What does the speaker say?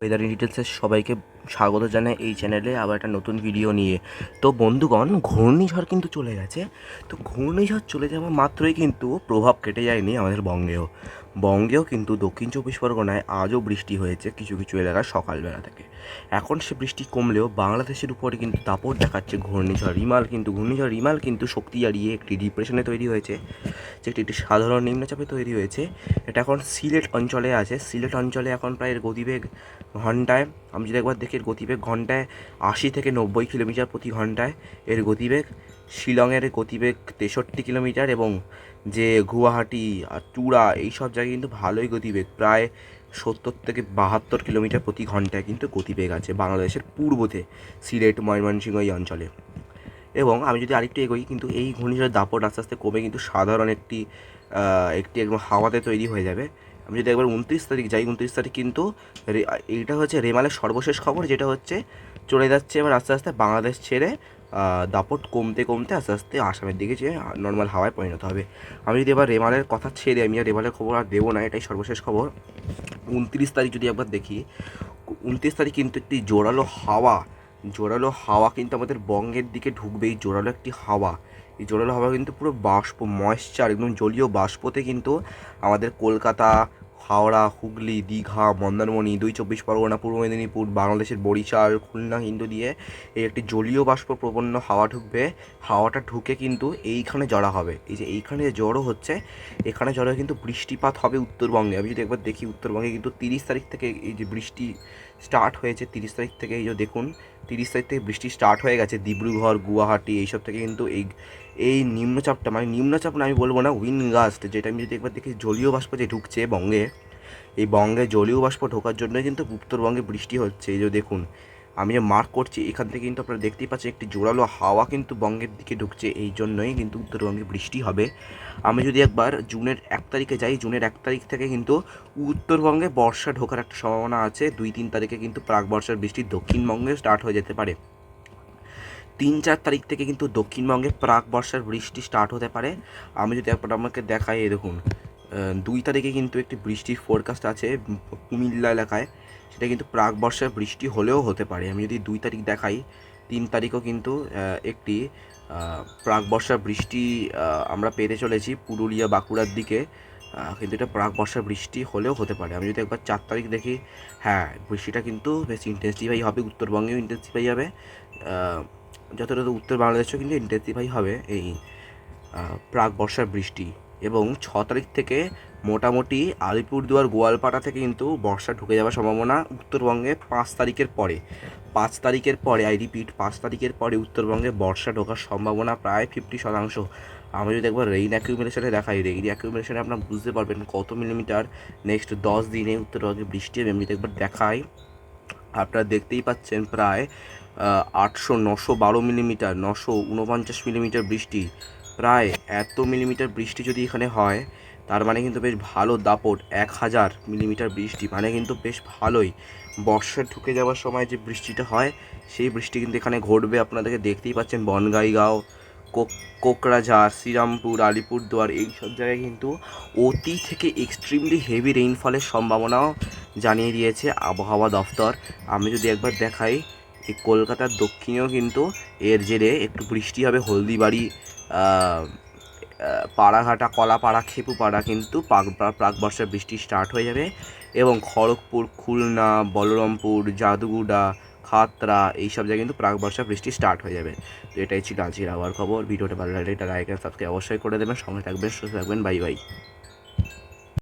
Weather ডিটেলসে সবাইকে স্বাগত জানাই এই চ্যানেলে আবার একটা নতুন ভিডিও নিয়ে। তো বন্ধুগণ, ঘূর্ণিঝড় কিন্তু চলে গেছে। তো ঘূর্ণিঝড় চলে যাওয়া মাত্রই কিন্তু প্রভাব কেটে যায়নি আমাদের বঙ্গেও। বঙ্গেও কিন্তু দক্ষিণ চব্বিশ পরগনায় আজও বৃষ্টি হয়েছে কিছু কিছু এলাকায় সকালবেলা থেকে। এখন সে বৃষ্টি কমলেও বাংলাদেশের উপরে কিন্তু দাপট দেখাচ্ছে ঘূর্ণিঝড়। রিমাল কিন্তু, ঘূর্ণিঝড় রিমাল কিন্তু শক্তি হারিয়ে একটি ডিপ্রেশনে তৈরি হয়েছে, যেটি একটি সাধারণ নিম্নচাপে তৈরি হয়েছে। এটা এখন সিলেট অঞ্চলে আছে। সিলেট অঞ্চলে এখন প্রায় গতিবেগ ঘন্টায়, আমি যদি একবার দেখি এর গতিবেগ ঘন্টায় আশি থেকে নব্বই কিলোমিটার প্রতি ঘন্টায়। এর গতিবেগ শিলংয়ের গতিবেগ তেষট্টি কিলোমিটার এবং যে গুয়াহাটি আর টুরা এই সব জায়গায় কিন্তু ভালোই গতিবেগ। প্রায় সত্তর থেকে বাহাত্তর কিলোমিটার প্রতি ঘন্টায় কিন্তু গতিবেগ আছে বাংলাদেশের পূর্বতে সিলেট, ময়মনসিংহ এই অঞ্চলে। এবং আমি যদি আরেকটু এগোই, কিন্তু এই ঘূর্ণিঝড়ের দাপট আস্তে আস্তে কমে কিন্তু সাধারণ একটি একটি একদম হাওয়াতে তৈরি হয়ে যাবে। আমি যদি একবার উনত্রিশ তারিখ যাই, উনত্রিশ তারিখ কিন্তু এইটা হচ্ছে রেমালের সর্বশেষ খবর, যেটা হচ্ছে চলে যাচ্ছে এবার আস্তে আস্তে বাংলাদেশ ছেড়ে দাপট কমতে কমতে আস্তে আস্তে আসামের দিকে যে নর্মাল হাওয়ায় পরিণত হবে। আমি যদি এবার রেমালের কথা ছেড়ে আমি আর রেমালের খবর আর দেবো না, এটাই সর্বশেষ খবর। উনত্রিশ তারিখ যদি একবার দেখি, উনত্রিশ তারিখ কিন্তু একটি জোরালো হাওয়া জোরালো হাওয়া কিন্তু আমাদের বঙ্গের দিকে ঢুকবে, এই জোরালো একটি হাওয়া। এই জোরালো হাওয়া কিন্তু পুরো বাষ্প ময়েশ্চার একদম জলীয় বাষ্পতে কিন্তু আমাদের কলকাতা হাওড়া, হুগলি, দীঘা, মন্দারমণি, দুই চব্বিশ পরগনা, পূর্ব মেদিনীপুর, বাংলাদেশের বরিশাল, খুলনা হিন্দু দিয়ে এই একটি জলীয় বাষ্প প্রবণ হাওয়া ঢুকবে। হাওয়াটা ঢুকে কিন্তু এইখানে জড়া হবে। এই যে এইখানে যে জড়ো হচ্ছে, এখানে জড়ো কিন্তু বৃষ্টিপাত হবে উত্তরবঙ্গে। আমি যদি একবার দেখি উত্তরবঙ্গে কিন্তু তিরিশ তারিখ থেকে এই যে বৃষ্টি স্টার্ট হয়েছে, তিরিশ তারিখ থেকে এই যে দেখুন, তিরিশ তারিখ থেকে বৃষ্টি স্টার্ট হয়ে গেছে। ডিব্রুগড় গুয়াহাটি, এইসব থেকে কিন্তু এই এই নিম্নচাপটা মানে নিম্নচাপ না আমি বলব না উইন গাস্ট যেটা আমি যদি একবার দেখি জলীয় বাষ্প যে ঢুকছে বঙ্গে, এই বঙ্গে জলীয় বাষ্প ঢোকার জন্যই কিন্তু উত্তরবঙ্গে বৃষ্টি হচ্ছে। এই যে দেখুন, আমি যে মার্ক করছি, এখান থেকে কিন্তু আপনারা দেখতেই পাচ্ছেন একটি জোরালো হাওয়া কিন্তু বঙ্গের দিকে ঢুকছে। এই জন্যই কিন্তু উত্তরবঙ্গে বৃষ্টি হবে। আমি যদি একবার জুনের এক তারিখে যাই, জুনের এক তারিখ থেকে কিন্তু উত্তরবঙ্গে বর্ষা ঢোকার একটা সম্ভাবনা আছে। দুই তিন তারিখে কিন্তু প্রাক বর্ষার বৃষ্টি দক্ষিণবঙ্গে স্টার্ট হয়ে যেতে পারে। তিন চার তারিখ থেকে কিন্তু দক্ষিণবঙ্গে প্রাক বর্ষার বৃষ্টি স্টার্ট হতে পারে। আমি যদি একবার আমাকে দেখাই দেখুন দুই তারিখে কিন্তু একটি বৃষ্টির ফোরকাস্ট আছে কুমিল্লা এলাকায়। সেটা কিন্তু প্রাক বর্ষার বৃষ্টি হলেও হতে পারে। আমি যদি দুই তারিখ দেখাই, তিন তারিখও কিন্তু একটি প্রাক বর্ষার বৃষ্টি আমরা পেতে চলেছি পুরুলিয়া বাঁকুড়ার দিকে। কিন্তু এটা প্রাক বর্ষার বৃষ্টি হলেও হতে পারে। আমি যদি একবার চার তারিখ দেখি হ্যাঁ বৃষ্টিটা কিন্তু বেশ ইন্টেন্সিফাই হবে, উত্তরবঙ্গেও ইন্টেন্সিফাই হবে। যতটা উত্তর বাংলাদেশেও কিন্তু ইন্টেন্সিফাই হবে এই প্রাক বর্ষার বৃষ্টি। এবং ছ তারিখ থেকে মোটামুটি আলিপুরদুয়ার গোয়ালপাড়া থেকে কিন্তু বর্ষা ঢুকে যাওয়ার সম্ভাবনা উত্তরবঙ্গে পাঁচ তারিখের পরে। পাঁচ তারিখের পরে আই রিপিট পাঁচ তারিখের পরে উত্তরবঙ্গে বর্ষা ঢোকার সম্ভাবনা প্রায় ফিফটি শতাংশ। আমি যদি একবার রেইন অ্যাকিউমিলেশনে দেখাই রেইন অ্যাকিউমিলেশনে আপনারা বুঝতে পারবেন কত মিলিমিটার নেক্সট দশ দিনে উত্তরবঙ্গে বৃষ্টি আমি যদি একবার দেখাই আপনারা দেখতেই পাচ্ছেন প্রায় আটশো নশো বারো মিলিমিটার, নশো উনপঞ্চাশ মিলিমিটার বৃষ্টি। প্রায় এত মিলিমিটার বৃষ্টি যদি এখানে হয়, তার মানে কিন্তু বেশ ভালো দাপট, এক হাজার মিলিমিটার বৃষ্টি। মানে কিন্তু বেশ ভালোই। বর্ষা ঢুকে যাওয়ার সময় যে বৃষ্টিটা হয়, সেই বৃষ্টি কিন্তু এখানে ঘটবে। আপনাদেরকে দেখতেই পাচ্ছেন বনগাইগাঁও, কোক, কোকরাঝাড়, শ্রীরামপুর, আলিপুরদুয়ার, এইসব জায়গায় কিন্তু অতি থেকে এক্সট্রিমলি হেভি রেইনফলের সম্ভাবনাও জানিয়ে দিয়েছে আবহাওয়া দফতর। আমি যদি একবার দেখাই, এই কলকাতার দক্ষিণেও কিন্তু এর জেরে একটু বৃষ্টি হবে। হলদিবাড়ি পাড়াঘাটা, কলাপাড়া, খেপুপাড়া কিন্তু প্রাক বর্ষার বৃষ্টি স্টার্ট হয়ে যাবে। এবং খড়গপুর, খুলনা, বলরামপুর, জাদুগুড়া, খাতরা এইসব জায়গায় কিন্তু প্রাক বর্ষা বৃষ্টি স্টার্ট হয়ে যাবে। তো এটাই ছিল আজকের আবার খবর। ভিডিওটা ভালো লাগলে এটা লাইক সাবস্ক্রাইব অবশ্যই করে দেবেন। সঙ্গে থাকবেন, সুস্থ থাকবেন। Bye bye.